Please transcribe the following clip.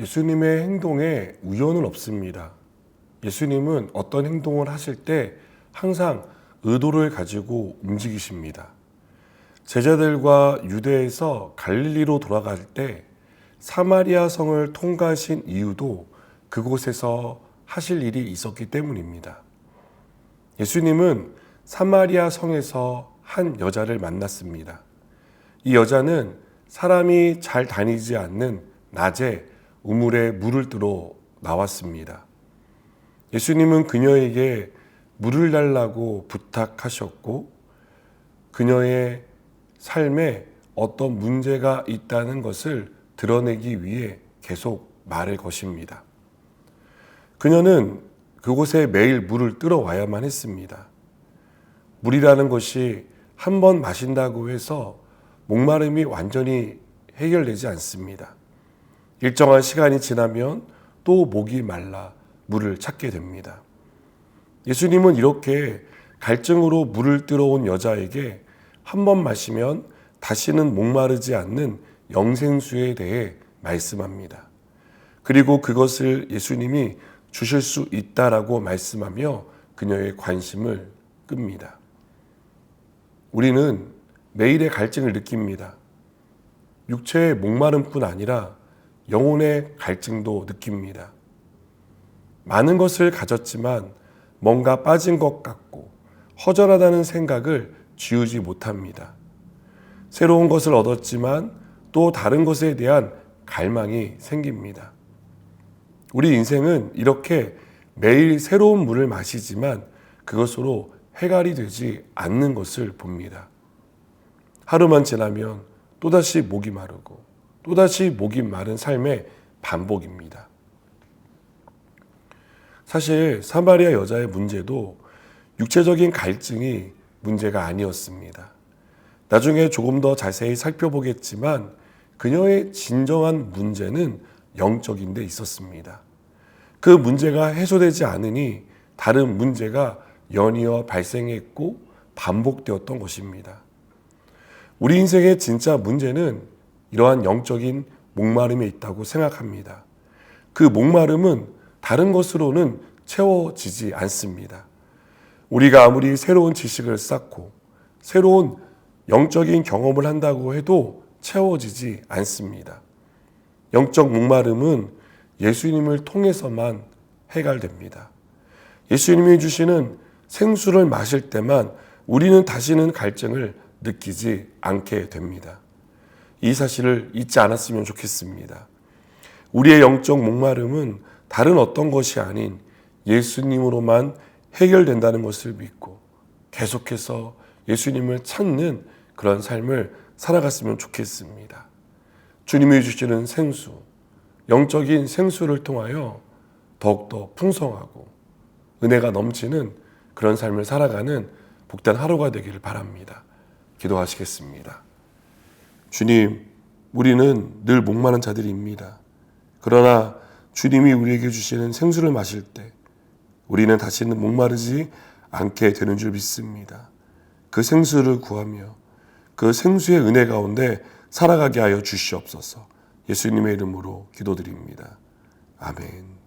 예수님의 행동에 우연은 없습니다. 예수님은 어떤 행동을 하실 때 항상 의도를 가지고 움직이십니다. 제자들과 유대에서 갈릴리로 돌아갈 때 사마리아 성을 통과하신 이유도 그곳에서 하실 일이 있었기 때문입니다. 예수님은 사마리아 성에서 한 여자를 만났습니다. 이 여자는 사람이 잘 다니지 않는 낮에 우물에 물을 뜨러 나왔습니다. 예수님은 그녀에게 물을 달라고 부탁하셨고 그녀의 삶에 어떤 문제가 있다는 것을 드러내기 위해 계속 말을 거십니다. 그녀는 그곳에 매일 물을 뜨러 와야만 했습니다. 물이라는 것이 한 번 마신다고 해서 목마름이 완전히 해결되지 않습니다. 일정한 시간이 지나면 또 목이 말라 물을 찾게 됩니다. 예수님은 이렇게 갈증으로 물을 뜨러온 여자에게 한 번 마시면 다시는 목마르지 않는 영생수에 대해 말씀합니다. 그리고 그것을 예수님이 주실 수 있다라고 말씀하며 그녀의 관심을 끕니다. 우리는 매일의 갈증을 느낍니다. 육체의 목마름뿐 아니라 영혼의 갈증도 느낍니다. 많은 것을 가졌지만 뭔가 빠진 것 같고 허전하다는 생각을 지우지 못합니다. 새로운 것을 얻었지만 또 다른 것에 대한 갈망이 생깁니다. 우리 인생은 이렇게 매일 새로운 물을 마시지만 그것으로 해갈이 되지 않는 것을 봅니다. 하루만 지나면 또다시 목이 마르고 또다시 목이 마른 삶의 반복입니다. 사실 사마리아 여자의 문제도 육체적인 갈증이 문제가 아니었습니다. 나중에 조금 더 자세히 살펴보겠지만 그녀의 진정한 문제는 영적인 데 있었습니다. 그 문제가 해소되지 않으니 다른 문제가 연이어 발생했고 반복되었던 것입니다. 우리 인생의 진짜 문제는 이러한 영적인 목마름에 있다고 생각합니다. 그 목마름은 다른 것으로는 채워지지 않습니다. 우리가 아무리 새로운 지식을 쌓고 새로운 영적인 경험을 한다고 해도 채워지지 않습니다. 영적 목마름은 예수님을 통해서만 해결됩니다. 예수님이 주시는 생수를 마실 때만 우리는 다시는 갈증을 느끼지 않게 됩니다. 이 사실을 잊지 않았으면 좋겠습니다. 우리의 영적 목마름은 다른 어떤 것이 아닌 예수님으로만 해결된다는 것을 믿고 계속해서 예수님을 찾는 그런 삶을 살아갔으면 좋겠습니다. 주님이 주시는 생수, 영적인 생수를 통하여 더욱더 풍성하고 은혜가 넘치는 그런 삶을 살아가는 복된 하루가 되기를 바랍니다. 기도하시겠습니다. 주님, 우리는 늘 목마른 자들입니다. 그러나 주님이 우리에게 주시는 생수를 마실 때 우리는 다시는 목마르지 않게 되는 줄 믿습니다. 그 생수를 구하며 그 생수의 은혜 가운데 살아가게 하여 주시옵소서. 예수님의 이름으로 기도드립니다. 아멘.